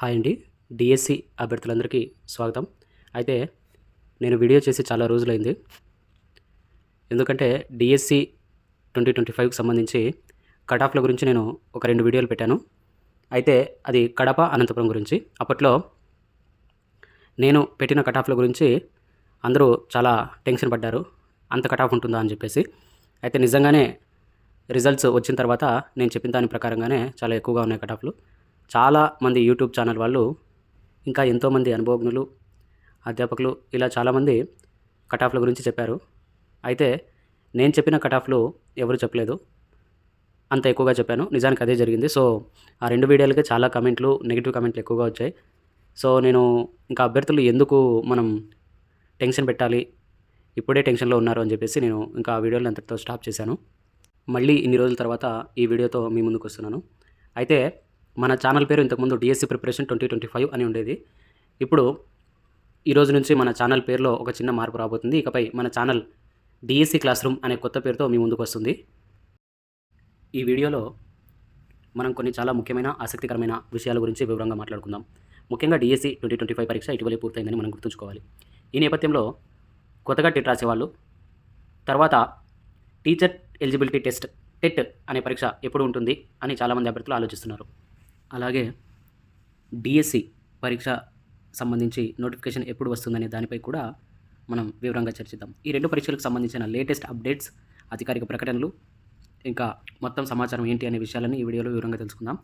Hi అండి DSC అభ్యర్థులందరికీ స్వాగతం. అయితే నేను వీడియో చేసి చాలా రోజులైంది. ఎందుకంటే డిఎస్సి ట్వంటీ ట్వంటీ ఫైవ్కి సంబంధించి కట్ ఆఫ్ల గురించి నేను ఒక రెండు వీడియోలు పెట్టాను. అయితే అది కడప అనంతపురం గురించి. అప్పట్లో నేను పెట్టిన కట్ ఆఫ్ల గురించి అందరూ చాలా టెన్షన్ పడ్డారు. అంత కట్ ఆఫ్ ఉంటుందా అని చెప్పేసి. అయితే నిజంగానే రిజల్ట్స్ వచ్చిన తర్వాత నేను చెప్పిన దాని ప్రకారంగానే చాలా ఎక్కువగా ఉన్నాయి కట్ చాలామంది చాలా మంది యూట్యూబ్ ఛానల్ వాళ్ళు ఇంకా ఎంతోమంది అనుభవజ్ఞులు అధ్యాపకులు ఇలా చాలామంది కటాఫ్ల గురించి చెప్పారు. అయితే నేను చెప్పిన కటాఫ్లు ఎవరు చెప్పలేదు. అంత ఎక్కువగా చెప్పాను. నిజానికి అదే జరిగింది. సో ఆ రెండు వీడియోలకి చాలా కమెంట్లు నెగిటివ్ కమెంట్లు ఎక్కువగా వచ్చాయి. సో నేను ఇంకా అభ్యర్థులు ఎందుకు మనం టెన్షన్ పెట్టాలి ఇప్పుడే టెన్షన్లో ఉన్నారు అని చెప్పేసి నేను ఇంకా ఆ వీడియోలు అంతటితో స్టాప్ చేశాను. మళ్ళీ ఇన్ని రోజుల తర్వాత ఈ వీడియోతో మీ ముందుకు వస్తున్నాను. అయితే మన ఛానల్ పేరు ఇంతకుముందు DSC preparation twenty twenty five అని ఉండేది. ఇప్పుడు ఈ రోజు నుంచి మన ఛానల్ పేరులో ఒక చిన్న మార్పు రాబోతుంది. ఇకపై మన ఛానల్ డిఎస్సి క్లాస్ రూమ్ అనే కొత్త పేరుతో మీ ముందుకు వస్తుంది. ఈ వీడియోలో మనం కొన్ని చాలా ముఖ్యమైన ఆసక్తికరమైన విషయాల గురించి వివరంగా మాట్లాడుకుందాం. ముఖ్యంగా డిఎస్సి ట్వంటీ ట్వంటీ ఫైవ్ పరీక్ష ఇటీవలే పూర్తయిందని మనం గుర్తుంచుకోవాలి. ఈ నేపథ్యంలో కొత్తగా టెట్ రాసేవాళ్ళు తర్వాత టీచర్ ఎలిజిబిలిటీ టెస్ట్ టెట్ అనే పరీక్ష ఎప్పుడు ఉంటుంది అని చాలామంది అభ్యర్థులు ఆలోచిస్తున్నారు. అలాగే డిఎస్సి పరీక్ష సంబంధించి నోటిఫికేషన్ ఎప్పుడు వస్తుందనే దానిపై కూడా మనం వివరంగా చర్చిద్దాం. ఈ రెండు పరీక్షలకు సంబంధించిన లేటెస్ట్ అప్డేట్స్ అధికారిక ప్రకటనలు ఇంకా మొత్తం సమాచారం ఏంటి అనే విషయాలని ఈ వీడియోలో వివరంగా తెలుసుకుందాం.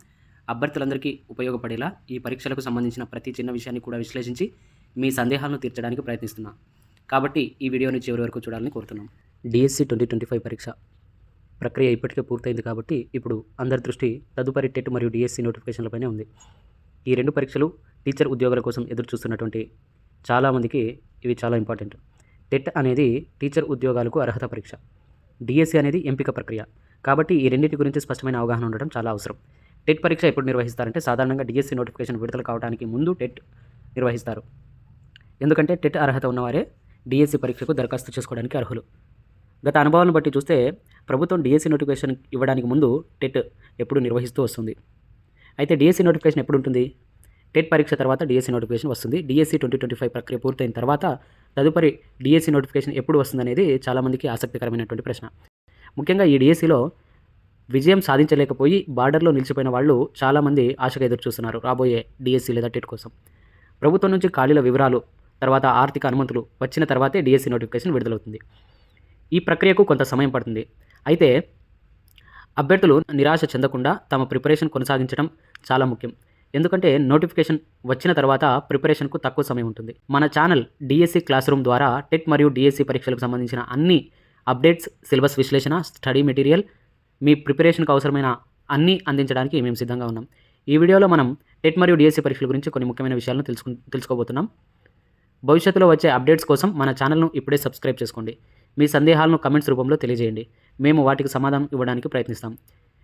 అభ్యర్థులందరికీ ఉపయోగపడేలా ఈ పరీక్షలకు సంబంధించిన ప్రతి చిన్న విషయాన్ని కూడా విశ్లేషించి మీ సందేహాలను తీర్చడానికి ప్రయత్నిస్తున్నాం. కాబట్టి ఈ వీడియోని చివరి వరకు చూడాలని కోరుతున్నాం. డిఎస్సి ట్వంటీ ట్వంటీ ఫైవ్ పరీక్ష ప్రక్రియ ఇప్పటికే పూర్తయింది కాబట్టి ఇప్పుడు అందరి దృష్టి తదుపరి టెట్ మరియు డిఎస్సి నోటిఫికేషన్లపైనే ఉంది. ఈ రెండు పరీక్షలు టీచర్ ఉద్యోగాల కోసం ఎదురు చూస్తున్నటువంటి చాలామందికి ఇవి చాలా ఇంపార్టెంట్. టెట్ అనేది టీచర్ ఉద్యోగాలకు అర్హత పరీక్ష. డిఎస్సి అనేది ఎంపిక ప్రక్రియ. కాబట్టి ఈ రెండింటి గురించి స్పష్టమైన అవగాహన ఉండడం చాలా అవసరం. టెట్ పరీక్ష ఎప్పుడు నిర్వహిస్తారంటే సాధారణంగా డిఎస్సి నోటిఫికేషన్ విడుదల కావడానికి ముందు టెట్ నిర్వహిస్తారు. ఎందుకంటే టెట్ అర్హత ఉన్నవారే డిఎస్సి పరీక్షకు దరఖాస్తు చేసుకోవడానికి అర్హులు. గత అనుభవాలను బట్టి చూస్తే ప్రభుత్వం డిఎస్సి నోటిఫికేషన్ ఇవ్వడానికి ముందు టెట్ ఎప్పుడు నిర్వహిస్తూ వస్తుంది. అయితే డిఎస్సి నోటిఫికేషన్ ఎప్పుడు ఉంటుంది? టెట్ పరీక్ష తర్వాత డిఎస్సి నోటిఫికేషన్ వస్తుంది. డిఎస్సి ట్వంటీ ట్వంటీ ఫైవ్ ప్రక్రియ పూర్తయిన తర్వాత తదుపరి డిఎస్సి నోటిఫికేషన్ ఎప్పుడు వస్తుందనేది చాలామందికి ఆసక్తికరమైనటువంటి ప్రశ్న. ముఖ్యంగా ఈ డిఎస్సిలో విజయం సాధించలేకపోయి బార్డర్లో నిలిచిపోయిన వాళ్ళు చాలామంది ఆశగా ఎదురు చూస్తున్నారు రాబోయే డిఎస్సి లేదా టెట్ కోసం. ప్రభుత్వం నుంచి ఖాళీల వివరాలు తర్వాత ఆర్థిక అనుమతులు వచ్చిన తర్వాతే డిఎస్సి నోటిఫికేషన్ విడుదలవుతుంది. ఈ ప్రక్రియకు కొంత సమయం పడుతుంది. అయితే అభ్యర్థులు నిరాశ చెందకుండా తమ ప్రిపరేషన్ కొనసాగించడం చాలా ముఖ్యం. ఎందుకంటే నోటిఫికేషన్ వచ్చిన తర్వాత ప్రిపరేషన్కు తక్కువ సమయం ఉంటుంది. మన ఛానల్ డిఎస్సి క్లాస్ రూమ్ ద్వారా టెట్ మరియు డిఎస్సి పరీక్షలకు సంబంధించిన అన్ని అప్డేట్స్ సిలబస్ విశ్లేషణ స్టడీ మెటీరియల్ మీ ప్రిపరేషన్కు అవసరమైన అన్నీ అందించడానికి మేము సిద్ధంగా ఉన్నాం. ఈ వీడియోలో మనం టెట్ మరియు డిఎస్సి పరీక్షల గురించి కొన్ని ముఖ్యమైన విషయాలను తెలుసుకు తెలుసుకోబోతున్నాం. భవిష్యత్తులో వచ్చే అప్డేట్స్ కోసం మన ఛానల్ను ఇప్పుడే సబ్స్క్రైబ్ చేసుకోండి. మీ సందేహాలను కమెంట్స్ రూపంలో తెలియజేయండి. మేము వాటికి సమాధానం ఇవ్వడానికి ప్రయత్నిస్తాం.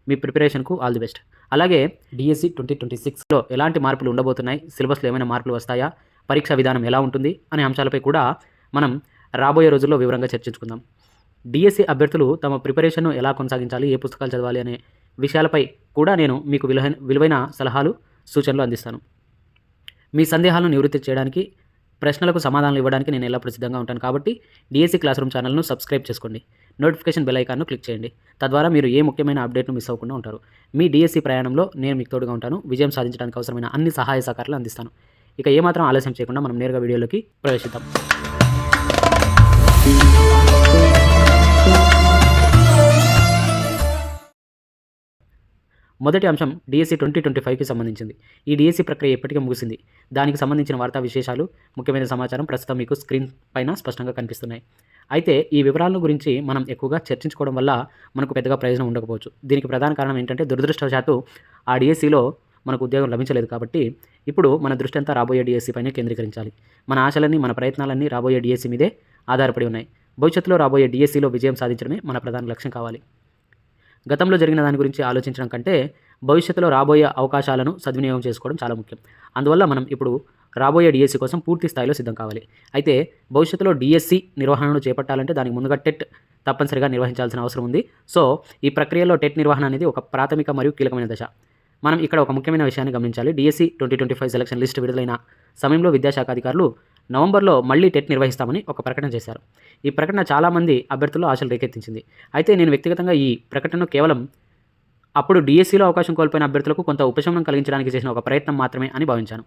మీ ప్రిపరేషన్కు ఆల్ ది బెస్ట్. అలాగే డిఎస్సి ట్వంటీ ట్వంటీ సిక్స్లో ఎలాంటి మార్పులు ఉండబోతున్నాయి? సిలబస్లో ఏమైనా మార్పులు వస్తాయా? పరీక్షా విధానం ఎలా ఉంటుంది? అనే అంశాలపై కూడా మనం రాబోయే రోజుల్లో వివరంగా చర్చించుకుందాం. డిఎస్సి అభ్యర్థులు తమ ప్రిపరేషన్ను ఎలా కొనసాగించాలి? ఏ పుస్తకాలు చదవాలి? అనే విషయాలపై కూడా నేను మీకు విలువైన విలువైన సలహాలు సూచనలు అందిస్తాను. మీ సందేహాలను నివృత్తి చేయడానికి ప్రశ్నలకు సమాధానాలు ఇవ్వడానికి నేను ఎల్లప్పుడూ సిద్ధంగా ఉంటాను కాబట్టి డిఎస్సి క్లాస్ రూమ్ ఛానల్ను సబ్స్క్రైబ్ చేసుకోండి. నోటిఫికేషన్ బెల్ ఐకాన్ను క్లిక్ చేయండి. తద్వారా మీరు ఏ ముఖ్యమైన అప్డేట్ను మిస్ అవ్వకుండా ఉంటారు. మీ డిఎస్సీ ప్రయాణంలో నేను మీకు తోడుగా ఉంటాను. విజయం సాధించడానికి అవసరమైన అన్ని సహాయ సహకారాలు అందిస్తాను. ఇక ఏమాత్రం ఆలస్యం చేయకుండా మనం నేరుగా వీడియోలోకి ప్రవేశిద్దాం. మొదటి అంశం డిఎస్సి ట్వంటీ ట్వంటీ ఫైవ్కి సంబంధించింది. ఈ డిఎస్సి ప్రక్రియ ఇప్పటికే ముగిసింది. దానికి సంబంధించిన వార్తా విశేషాలు ముఖ్యమైన సమాచారం ప్రస్తుతం మీకు స్క్రీన్ పైన స్పష్టంగా కనిపిస్తున్నాయి. అయితే ఈ వివరాలను గురించి మనం ఎక్కువగా చర్చించుకోవడం వల్ల మనకు పెద్దగా ప్రయోజనం ఉండకపోవచ్చు. దీనికి ప్రధాన కారణం ఏంటంటే దురదృష్టవశాత్తు ఆ డిఎస్సిలో మనకు ఉద్యోగం లభించలేదు కాబట్టి ఇప్పుడు మన దృష్టి అంతా రాబోయే డిఎస్సి పైన కేంద్రీకరించాలి. మన ఆశలన్నీ మన ప్రయత్నాలన్నీ రాబోయే డిఎస్సి మీదే ఆధారపడి ఉన్నాయి. భవిష్యత్తులో రాబోయే డిఎస్సిలో విజయం సాధించడమే మన ప్రధాన లక్ష్యం కావాలి. గతంలో జరిగిన దాని గురించి ఆలోచించడం కంటే భవిష్యత్తులో రాబోయే అవకాశాలను సద్వినియోగం చేసుకోవడం చాలా ముఖ్యం. అందువల్ల మనం ఇప్పుడు రాబోయే డిఎస్సి కోసం పూర్తి స్థాయిలో సిద్ధం కావాలి. అయితే భవిష్యత్తులో డిఎస్సి నిర్వహణను చేపట్టాలంటే దానికి ముందుగా టెట్ తప్పనిసరిగా నిర్వహించాల్సిన అవసరం ఉంది. సో ఈ ప్రక్రియలో టెట్ నిర్వహణ అనేది ఒక ప్రాథమిక మరియు కీలకమైన దశ. మనం ఇక్కడ ఒక ముఖ్యమైన విషయాన్ని గమనించాలి. DSC twenty twenty five selection list విడుదలైన సమయంలో విద్యాశాఖ అధికారులు నవంబర్లో మళ్ళీ టెట్ నిర్వహిస్తామని ఒక ప్రకటన చేశారు. ఈ ప్రకటన చాలామంది అభ్యర్థులు ఆశలు రేకెత్తించింది. అయితే నేను వ్యక్తిగతంగా ఈ ప్రకటనను కేవలం అప్పుడు డిఎస్సిలో అవకాశం కోల్పోయిన అభ్యర్థులకు కొంత ఉపశమనం కలిగించడానికి చేసిన ఒక ప్రయత్నం మాత్రమే అని భావించాను.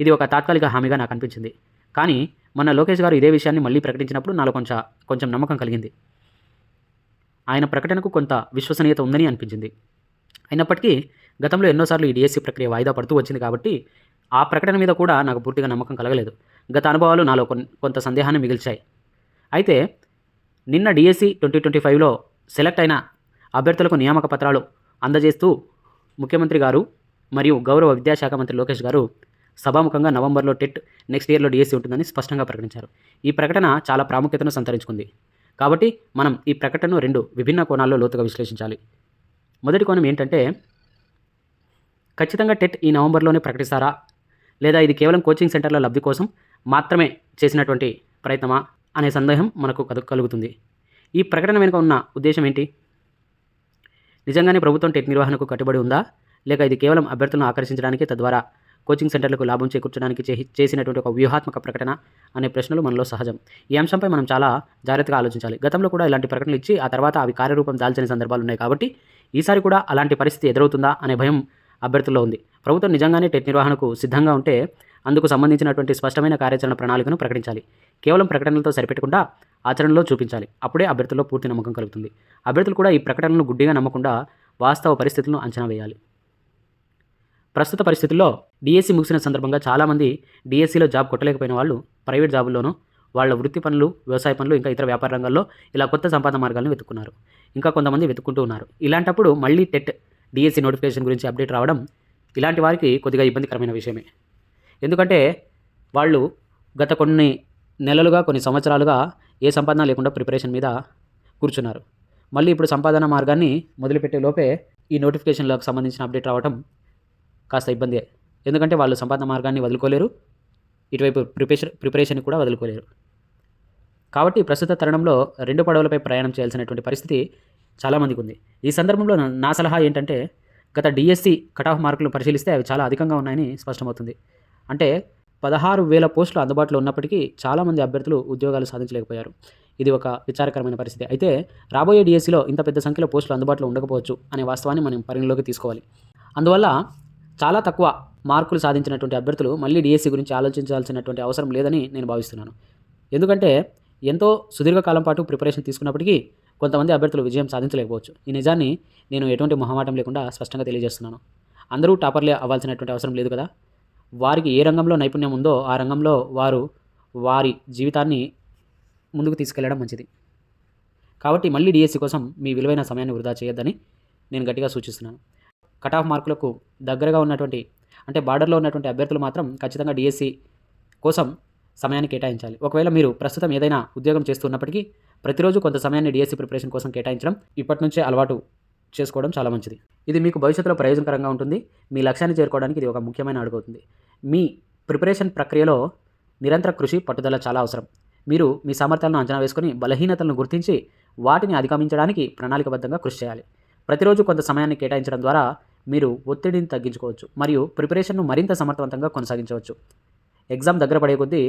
ఇది ఒక తాత్కాలిక హామీగా నాకు అనిపించింది. కానీ మొన్న లోకేష్ గారు ఇదే విషయాన్ని మళ్ళీ ప్రకటించినప్పుడు నాలో కొంచెం కొంచెం నమ్మకం కలిగింది. ఆయన ప్రకటనకు కొంత విశ్వసనీయత ఉందని అనిపించింది. అయినప్పటికీ గతంలో ఎన్నోసార్లు ఈ డిఎస్సి ప్రక్రియ వాయిదా పడుతూ వచ్చింది కాబట్టి ఆ ప్రకటన మీద కూడా నాకు పూర్తిగా నమ్మకం కలగలేదు. గత అనుభవాలు నాలో కొంత సందేహాన్ని మిగిల్చాయి. అయితే నిన్న డిఎస్సి ట్వంటీ ట్వంటీ ఫైవ్లో సెలెక్ట్ అయిన అభ్యర్థులకు నియామక పత్రాలు అందజేస్తూ ముఖ్యమంత్రి గారు మరియు గౌరవ విద్యాశాఖ మంత్రి లోకేష్ గారు సభాముఖంగా నవంబర్లో టెట్ నెక్స్ట్ ఇయర్లో డిఎస్సి ఉంటుందని స్పష్టంగా ప్రకటించారు. ఈ ప్రకటన చాలా ప్రాముఖ్యతను సంతరించుకుంది. కాబట్టి మనం ఈ ప్రకటనను రెండు విభిన్న కోణాల్లో లోతుగా విశ్లేషించాలి. మొదటి కోణం ఏంటంటే ఖచ్చితంగా టెట్ ఈ నవంబర్లోనే ప్రకటిస్తారా? లేదా ఇది కేవలం కోచింగ్ సెంటర్ల లబ్ధి కోసం మాత్రమే చేసినటువంటి ప్రయత్నమా అనే సందేహం మనకు కలుగుతుంది. ఈ ప్రకటన వెనుక ఉన్న ఉద్దేశం ఏంటి? నిజంగానే ప్రభుత్వం టెట్ నిర్వహణకు కట్టుబడి ఉందా? లేక ఇది కేవలం అభ్యర్థులను ఆకర్షించడానికి తద్వారా కోచింగ్ సెంటర్లకు లాభం చేకూర్చడానికి చేసినటువంటి ఒక వ్యూహాత్మక ప్రకటన అనే ప్రశ్నలు మనలో సహజం. ఈ అంశంపై మనం చాలా జాగ్రత్తగా ఆలోచించాలి. గతంలో కూడా ఇలాంటి ప్రకటనలు ఇచ్చి ఆ తర్వాత అవి కార్యరూపం దాల్చిన సందర్భాలు ఉన్నాయి కాబట్టి ఈసారి కూడా అలాంటి పరిస్థితి ఎదురవుతుందా అనే భయం అభ్యర్థుల్లో ఉంది. ప్రభుత్వం నిజంగానే టెట్ నిర్వహణకు సిద్ధంగా ఉంటే అందుకు సంబంధించినటువంటి స్పష్టమైన కార్యాచరణ ప్రణాళికను ప్రకటించాలి. కేవలం ప్రకటనలతో సరిపెట్టకుండా ఆచరణలో చూపించాలి. అప్పుడే అభ్యర్థుల్లో పూర్తి నమ్మకం కలుగుతుంది. అభ్యర్థులు కూడా ఈ ప్రకటనలను గుడ్డిగా నమ్మకుండా వాస్తవ పరిస్థితులను అంచనా వేయాలి. ప్రస్తుత పరిస్థితుల్లో డిఎస్సి ముగిసిన సందర్భంగా చాలామంది డిఎస్సిలో జాబ్ కొట్టలేకపోయిన వాళ్ళు ప్రైవేట్ జాబుల్లోనూ వాళ్ళ వృత్తి పనులు వ్యవసాయ పనులు ఇంకా ఇతర వ్యాపార రంగాల్లో ఇలా కొత్త సంపాదన మార్గాలను వెతుక్కున్నారు. ఇంకా కొంతమంది వెతుక్కుంటూ ఉన్నారు. ఇలాంటప్పుడు మళ్ళీ టెట్ డిఎస్సి నోటిఫికేషన్ గురించి అప్డేట్ రావడం ఇలాంటి వారికి కొద్దిగా ఇబ్బందికరమైన విషయమే. ఎందుకంటే వాళ్ళు గత కొన్ని నెలలుగా కొన్ని సంవత్సరాలుగా ఏ సంపాదన లేకుండా ప్రిపరేషన్ మీద కూర్చున్నారు. మళ్ళీ ఇప్పుడు సంపాదన మార్గాన్ని మొదలుపెట్టే లోపే ఈ నోటిఫికేషన్లకు సంబంధించిన అప్డేట్ రావడం కాస్త ఇబ్బందే. ఎందుకంటే వాళ్ళు సంపాదన మార్గాన్ని వదులుకోలేరు ఇటువైపు ప్రిపరేషన్ ప్రిపరేషన్ కూడా వదులుకోలేరు. కాబట్టి ప్రస్తుత తరుణంలో రెండు పడవలపై ప్రయాణం చేయాల్సినటువంటి పరిస్థితి చాలామందికి ఉంది. ఈ సందర్భంలో నా- సలహా ఏంటంటే గత డిఎస్సి కట్ ఆఫ్ మార్కులు పరిశీలిస్తే అవి చాలా అధికంగా ఉన్నాయని స్పష్టమవుతుంది. అంటే పదహారు వేల పోస్టులు అందుబాటులో ఉన్నప్పటికీ చాలామంది అభ్యర్థులు ఉద్యోగాలు సాధించలేకపోయారు. ఇది ఒక విచారకరమైన పరిస్థితి. అయితే రాబోయే డిఎస్సిలో ఇంత పెద్ద సంఖ్యలో పోస్టులు అందుబాటులో ఉండకపోవచ్చు అనే వాస్తవాన్ని మనం పరిగణలోకి తీసుకోవాలి. అందువల్ల చాలా తక్కువ మార్కులు సాధించినటువంటి అభ్యర్థులు మళ్ళీ డిఎస్సి గురించి ఆలోచించాల్సినటువంటి అవసరం లేదని నేను భావిస్తున్నాను. ఎందుకంటే ఎంతో సుదీర్ఘకాలం పాటు ప్రిపరేషన్ తీసుకున్నప్పటికీ కొంతమంది అభ్యర్థులు విజయం సాధించలేకపోవచ్చు. ఈ నిజాన్ని నేను ఎటువంటి మొహమాటం లేకుండా స్పష్టంగా తెలియజేస్తున్నాను. అందరూ టాపర్లే అవ్వాల్సినటువంటి అవసరం లేదు కదా? వారికి ఏ రంగంలో నైపుణ్యం ఉందో ఆ రంగంలో వారు వారి జీవితాన్ని ముందుకు తీసుకెళ్ళడం మంచిది. కాబట్టి మళ్ళీ డిఎస్సి కోసం మీ విలువైన సమయాన్ని వృధా చేయొద్దని నేను గట్టిగా సూచిస్తున్నాను. కట్ ఆఫ్ మార్కులకు దగ్గరగా ఉన్నటువంటి అంటే బార్డర్లో ఉన్నటువంటి అభ్యర్థులు మాత్రం ఖచ్చితంగా డిఎస్సి కోసం సమయాన్ని కేటాయించాలి. ఒకవేళ మీరు ప్రస్తుతం ఏదైనా ఉద్యోగం చేస్తున్నప్పటికీ ప్రతిరోజు కొంత సమయాన్ని డిఎస్సి ప్రిపరేషన్ కోసం కేటాయించడం ఇప్పటి నుంచే అలవాటు చేసుకోవడం చాలా మంచిది. ఇది మీకు భవిష్యత్తులో ప్రయోజనకరంగా ఉంటుంది. మీ లక్ష్యాన్ని చేరుకోవడానికి ఇది ఒక ముఖ్యమైన అడుగుతుంది మీ ప్రిపరేషన్ ప్రక్రియలో నిరంతర కృషి పట్టుదల చాలా అవసరం. మీరు మీ సామర్థ్యాలను అంచనా వేసుకొని బలహీనతలను గుర్తించి వాటిని అధిగమించడానికి ప్రణాళికబద్ధంగా కృషి చేయాలి. ప్రతిరోజు కొంత సమయాన్ని కేటాయించడం ద్వారా మీరు ఒత్తిడిని తగ్గించుకోవచ్చు మరియు ప్రిపరేషన్ను మరింత సమర్థవంతంగా కొనసాగించవచ్చు. ఎగ్జామ్ దగ్గర పడే కొద్దీ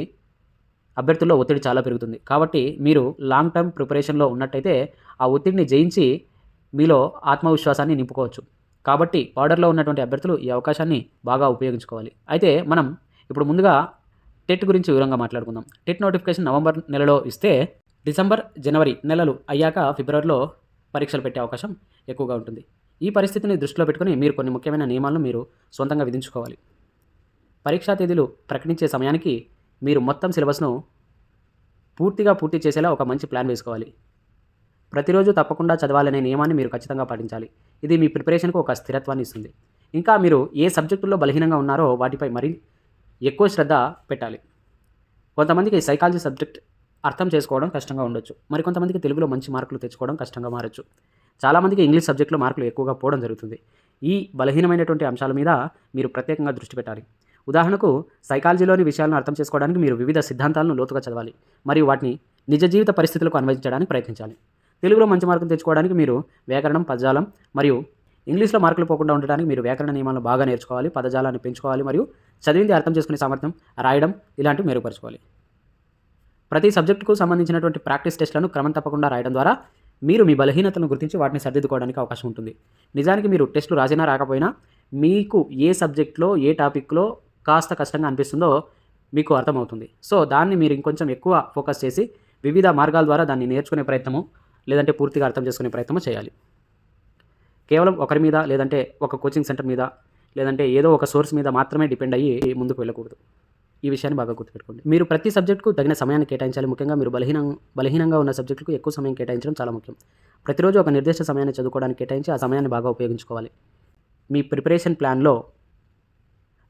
అభ్యర్థుల్లో ఒత్తిడి చాలా పెరుగుతుంది. కాబట్టి మీరు లాంగ్ టర్మ్ ప్రిపరేషన్లో ఉన్నట్టయితే ఆ ఒత్తిడిని జయించి మీలో ఆత్మవిశ్వాసాన్ని నింపుకోవచ్చు. కాబట్టి బార్డర్లో ఉన్నటువంటి అభ్యర్థులు ఈ అవకాశాన్ని బాగా ఉపయోగించుకోవాలి. అయితే మనం ఇప్పుడు ముందుగా టెట్ గురించి వివరంగా మాట్లాడుకుందాం. టెట్ నోటిఫికేషన్ నవంబర్ నెలలో ఇస్తే డిసెంబర్ జనవరి నెలలు అయ్యాక ఫిబ్రవరిలో పరీక్షలు పెట్టే అవకాశం ఎక్కువగా ఉంటుంది. ఈ పరిస్థితిని దృష్టిలో పెట్టుకుని మీరు కొన్ని ముఖ్యమైన నియమాలను మీరు సొంతంగా విధించుకోవాలి. పరీక్షా తేదీలు ప్రకటించే సమయానికి మీరు మొత్తం సిలబస్ను పూర్తిగా పూర్తి చేసేలా ఒక మంచి ప్లాన్ వేసుకోవాలి. ప్రతిరోజు తప్పకుండా చదవాలనే నియమాన్ని మీరు ఖచ్చితంగా పాటించాలి. ఇది మీ ప్రిపరేషన్కు ఒక స్థిరత్వాన్ని ఇస్తుంది. ఇంకా మీరు ఏ సబ్జెక్టుల్లో బలహీనంగా ఉన్నారో వాటిపై మరి ఎక్కువ శ్రద్ధ పెట్టాలి. కొంతమందికి సైకాలజీ సబ్జెక్ట్ అర్థం చేసుకోవడం కష్టంగా ఉండొచ్చు. మరికొంతమందికి తెలుగులో మంచి మార్కులు తెచ్చుకోవడం కష్టంగా మారచ్చు. చాలామందికి ఇంగ్లీష్ సబ్జెక్టులో మార్కులు ఎక్కువగా పోవడం జరుగుతుంది. ఈ బలహీనమైనటువంటి అంశాల మీద మీరు ప్రత్యేకంగా దృష్టి పెట్టాలి. ఉదాహరణకు సైకాలజీలోని విషయాలను అర్థం చేసుకోవడానికి మీరు వివిధ సిద్ధాంతాలను లోతుగా చదవాలి. మరియు వాటిని నిజ జీవిత పరిస్థితులకు అన్వయించడానికి ప్రయత్నించాలి. తెలుగులో మంచి మార్కులు తెచ్చుకోవడానికి మీరు వ్యాకరణం పదజాలం మరియు ఇంగ్లీష్లో మార్కులు పోకుండా ఉండడానికి మీరు వ్యాకరణ నియమాలను బాగా నేర్చుకోవాలి పదజాలాన్ని పెంచుకోవాలి మరియు చదివింది అర్థం చేసుకునే సామర్థ్యం రాయడం ఇలాంటివి మెరుగుపరచుకోవాలి. ప్రతి సబ్జెక్టుకు సంబంధించినటువంటి ప్రాక్టీస్ టెస్ట్లను క్రమం తప్పకుండా రాయడం ద్వారా మీరు మీ బలహీనతలను గుర్తించి వాటిని సరిదిద్దుకోవడానికి అవకాశం ఉంటుంది. నిజానికి మీరు టెస్టులు రాసినా రాకపోయినా మీకు ఏ సబ్జెక్ట్లో ఏ టాపిక్లో కాస్త కష్టంగా అనిపిస్తుందో మీకు అర్థమవుతుంది. సో దాన్ని మీరు ఇంకొంచెం ఎక్కువ ఫోకస్ చేసి వివిధ మార్గాల ద్వారా దాన్ని నేర్చుకునే ప్రయత్నము లేదంటే పూర్తిగా అర్థం చేసుకునే ప్రయత్నం చేయాలి. కేవలం ఒకరి మీద లేదంటే ఒక కోచింగ్ సెంటర్ మీద లేదంటే ఏదో ఒక సోర్స్ మీద మాత్రమే డిపెండ్ అయ్యి ముందుకు వెళ్ళకూడదు. ఈ విషయాన్ని బాగా గుర్తుపెట్టుకోండి. మీరు ప్రతి సబ్జెక్టుకు తగిన సమయాన్ని కేటాయించాలి. ముఖ్యంగా మీరు బలహీనం బలహీనంగా ఉన్న సబ్జెక్టుకు ఎక్కువ సమయం కేటాయించడం చాలా ముఖ్యం. ప్రతిరోజు ఒక నిర్దిష్ట సమయాన్ని చదువుకోవడానికి కేటాయించి ఆ సమయాన్ని బాగా ఉపయోగించుకోవాలి. మీ ప్రిపరేషన్ ప్లాన్లో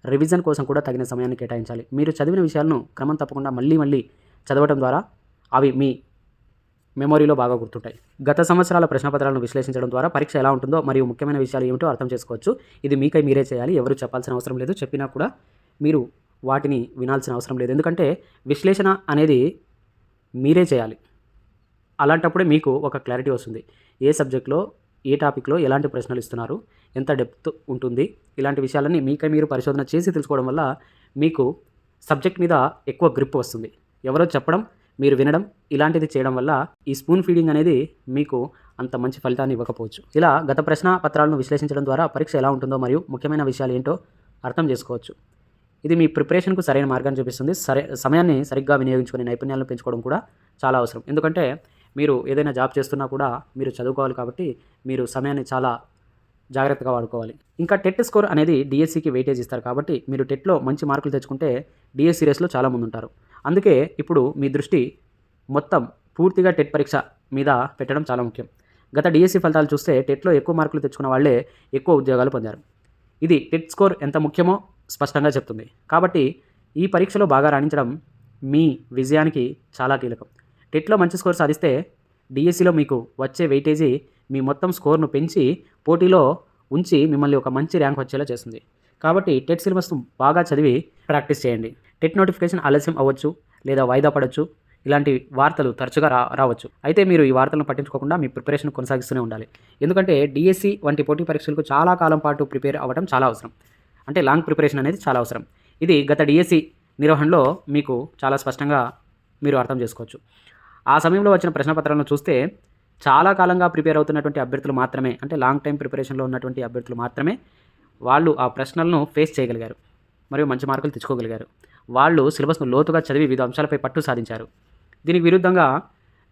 రివిజన్ కోసం కూడా తగిన సమయాన్ని కేటాయించాలి. మీరు చదివిన విషయాలను క్రమం తప్పకుండా మళ్ళీ మళ్ళీ చదవడం ద్వారా అవి మీ మెమొరీలో బాగా గుర్తుంటాయి. గత సంవత్సరాల ప్రశ్నపత్రాలను విశ్లేషించడం ద్వారా పరీక్ష ఎలా ఉంటుందో మరియు ముఖ్యమైన విషయాలు ఏమిటో అర్థం చేసుకోవచ్చు. ఇది మీకై మీరే చేయాలి. ఎవరు చెప్పాల్సిన అవసరం లేదు. చెప్పినా కూడా మీరు వాటిని వినాల్సిన అవసరం లేదు. ఎందుకంటే విశ్లేషణ అనేది మీరే చేయాలి. అలాంటప్పుడే మీకు ఒక క్లారిటీ వస్తుంది. ఏ సబ్జెక్ట్లో ఏ టాపిక్లో ఎలాంటి ప్రశ్నలు ఇస్తున్నారు? ఎంత డెప్త్ ఉంటుంది? ఇలాంటి విషయాలన్నీ మీకై మీరు పరిశోధన చేసి తెలుసుకోవడం వల్ల మీకు సబ్జెక్ట్ మీద ఎక్కువ గ్రిప్ వస్తుంది. ఎవరో చెప్పడం మీరు వినడం ఇలాంటిది చేయడం వల్ల ఈ స్పూన్ ఫీడింగ్ అనేది మీకు అంత మంచి ఫలితాన్ని ఇవ్వకపోవచ్చు. ఇలా గత ప్రశ్న పత్రాలను విశ్లేషించడం ద్వారా పరీక్ష ఎలా ఉంటుందో మరియు ముఖ్యమైన విషయాలు ఏంటో అర్థం చేసుకోవచ్చు. ఇది మీ ప్రిపరేషన్కు సరైన మార్గాన్ని చూపిస్తుంది. సరే సమయాన్ని సరిగ్గా వినియోగించుకునే నైపుణ్యాలను పెంచుకోవడం కూడా చాలా అవసరం. ఎందుకంటే మీరు ఏదైనా జాబ్ చేస్తున్నా కూడా మీరు చదువుకోవాలి కాబట్టి మీరు సమయాన్ని చాలా జాగ్రత్తగా వాడుకోవాలి. ఇంకా టెట్ స్కోర్ అనేది డిఎస్సికి వెయిటేజ్ ఇస్తారు కాబట్టి మీరు టెట్లో మంచి మార్కులు తెచ్చుకుంటే డిఎస్సి రేస్లో చాలా ముందుంటారు. అందుకే ఇప్పుడు మీ దృష్టి మొత్తం పూర్తిగా టెట్ పరీక్ష మీద పెట్టడం చాలా ముఖ్యం. గత డిఎస్సి ఫలితాలు చూస్తే టెట్లో ఎక్కువ మార్కులు తెచ్చుకున్న వాళ్ళే ఎక్కువ ఉద్యోగాలు పొందారు. ఇది టెట్ స్కోర్ ఎంత ముఖ్యమో స్పష్టంగా చెప్తుంది. కాబట్టి ఈ పరీక్షలో బాగా రాణించడం మీ విజయానికి చాలా కీలకం. టెట్లో మంచి స్కోర్ సాధిస్తే డిఎస్సిలో మీకు వచ్చే వెయిటేజీ మీ మొత్తం స్కోర్ను పెంచి పోటీలో ఉంచి మిమ్మల్ని ఒక మంచి ర్యాంక్ వచ్చేలా చేస్తుంది. కాబట్టి టెట్ సిలబస్ను బాగా చదివి ప్రాక్టీస్ చేయండి. టెట్ నోటిఫికేషన్ ఆలస్యం అవ్వచ్చు లేదా వాయిదా పడవచ్చు ఇలాంటి వార్తలు తరచుగా రా రావచ్చు. అయితే మీరు ఈ వార్తలను పట్టించుకోకుండా మీ ప్రిపరేషన్ కొనసాగిస్తూనే ఉండాలి. ఎందుకంటే డిఎస్సి వంటి పోటీ పరీక్షలకు చాలా కాలం పాటు ప్రిపేర్ అవ్వడం చాలా అవసరం. అంటే లాంగ్ ప్రిపరేషన్ అనేది చాలా అవసరం. ఇది గత డిఎస్సి నిర్వహణలో మీకు చాలా స్పష్టంగా మీరు అర్థం చేసుకోవచ్చు. ఆ సమయంలో వచ్చిన ప్రశ్నపత్రాలను చూస్తే చాలా కాలంగా ప్రిపేర్ అవుతున్నటువంటి అభ్యర్థులు మాత్రమే అంటే లాంగ్ టైం ప్రిపరేషన్లో ఉన్నటువంటి అభ్యర్థులు మాత్రమే వాళ్ళు ఆ ప్రశ్నలను ఫేస్ చేయగలిగారు. మరియు మంచి మార్కులు తెచ్చుకోగలిగారు. వాళ్ళు సిలబస్ను లోతుగా చదివి వివిధ అంశాలపై పట్టు సాధించారు. దీనికి విరుద్ధంగా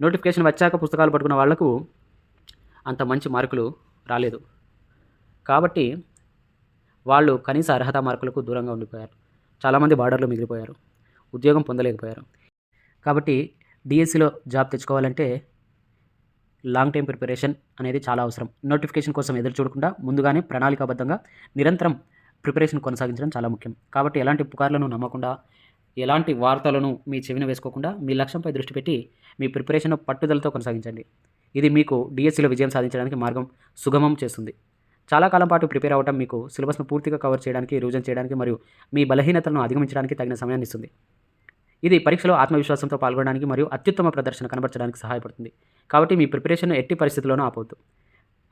నోటిఫికేషన్ వచ్చాక పుస్తకాలు పట్టుకున్న వాళ్ళకు అంత మంచి మార్కులు రాలేదు. కాబట్టి వాళ్ళు కనీస అర్హత మార్కులకు దూరంగా ఉండిపోయారు. చాలామంది బార్డర్లో మిగిలిపోయారు. ఉద్యోగం పొందలేకపోయారు. కాబట్టి డిఎస్సిలో జాబ్ తెచ్చుకోవాలంటే లాంగ్ టైం ప్రిపరేషన్ అనేది చాలా అవసరం. నోటిఫికేషన్ కోసం ఎదురు చూడకుండా ముందుగానే ప్రణాళికాబద్ధంగా నిరంతరం ప్రిపరేషన్ కొనసాగించడం చాలా ముఖ్యం. కాబట్టి ఎలాంటి పుకార్లను నమ్మకుండా ఎలాంటి వార్తలను మీ చెవిన వేసుకోకుండా మీ లక్ష్యంపై దృష్టి పెట్టి మీ ప్రిపరేషన్ పట్టుదలతో కొనసాగించండి. ఇది మీకు డిఎస్సిలో విజయం సాధించడానికి మార్గం సుగమం చేస్తుంది. చాలా కాలం పాటు ప్రిపేర్ అవ్వడం మీకు సిలబస్ను పూర్తిగా కవర్ చేయడానికి రివిజన్ చేయడానికి మరియు మీ బలహీనతలను అధిగమించడానికి తగిన సమయాన్ని ఇస్తుంది. ఇది పరీక్షలో ఆత్మవిశ్వాసంతో పాల్గొనడానికి మరియు అత్యుత్తమ ప్రదర్శన కనబరచడానికి సహాయపడుతుంది. కాబట్టి మీ ప్రిపరేషన్ ఎట్టి పరిస్థితుల్లోనూ ఆపవద్దు.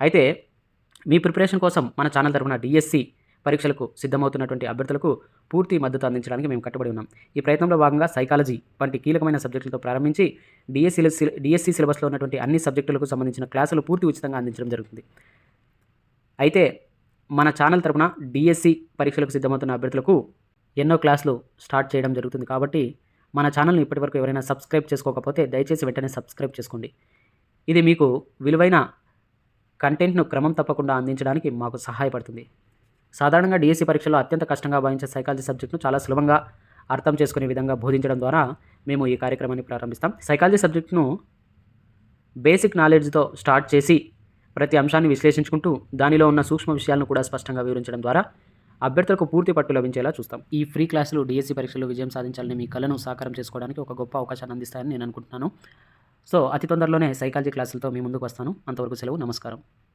అయితే మీ ప్రిపరేషన్ కోసం మన ఛానల్ తరఫున డిఎస్సి పరీక్షలకు సిద్ధమవుతున్నటువంటి అభ్యర్థులకు పూర్తి మద్దతు అందించడానికి మేము కట్టుబడి ఉన్నాం. ఈ ప్రయత్నంలో భాగంగా సైకాలజీ వంటి కీలకమైన సబ్జెక్టులతో ప్రారంభించి డిఎస్సి డిఎస్సి సిలబస్లో ఉన్నటువంటి అన్ని సబ్జెక్టులకు సంబంధించిన క్లాసులు పూర్తి ఉచితంగా అందించడం జరుగుతుంది. అయితే మన ఛానల్ తరపున డిఎస్సి పరీక్షలకు సిద్ధమవుతున్న అభ్యర్థులకు ఎన్నో క్లాసులు స్టార్ట్ చేయడం జరుగుతుంది కాబట్టి మన ఛానల్ని ఇప్పటివరకు ఎవరైనా సబ్స్క్రైబ్ చేసుకోకపోతే దయచేసి వెంటనే సబ్స్క్రైబ్ చేసుకోండి. ఇది మీకు విలువైన కంటెంట్ను క్రమం తప్పకుండా అందించడానికి మాకు సహాయపడుతుంది. సాధారణంగా డిఎస్సి పరీక్షలో అత్యంత కష్టంగా భావించే సైకాలజీ సబ్జెక్టును చాలా సులభంగా అర్థం చేసుకునే విధంగా బోధించడం ద్వారా మేము ఈ కార్యక్రమాన్ని ప్రారంభిస్తాం. సైకాలజీ సబ్జెక్ట్ను బేసిక్ నాలెడ్జ్తో స్టార్ట్ చేసి ప్రతి అంశాన్ని విశ్లేషించుకుంటూ దానిలో ఉన్న సూక్ష్మ విషయాలను కూడా స్పష్టంగా వివరించడం ద్వారా అభ్యర్థులకు పూర్తి పట్టు లభించేలా చూస్తాం. ఈ ఫ్రీ క్లాసులు డిఎస్సి పరీక్షలో విజయం సాధించాలని మీ కళను సాకారం చేసుకోవడానికి ఒక గొప్ప అవకాశాన్ని అందిస్తాయని నేను అనుకుంటున్నాను. సో అతి తొందరలోనే సైకాలజీ క్లాసులతో మీ ముందుకు వస్తాను. అంతవరకు సెలవు. నమస్కారం.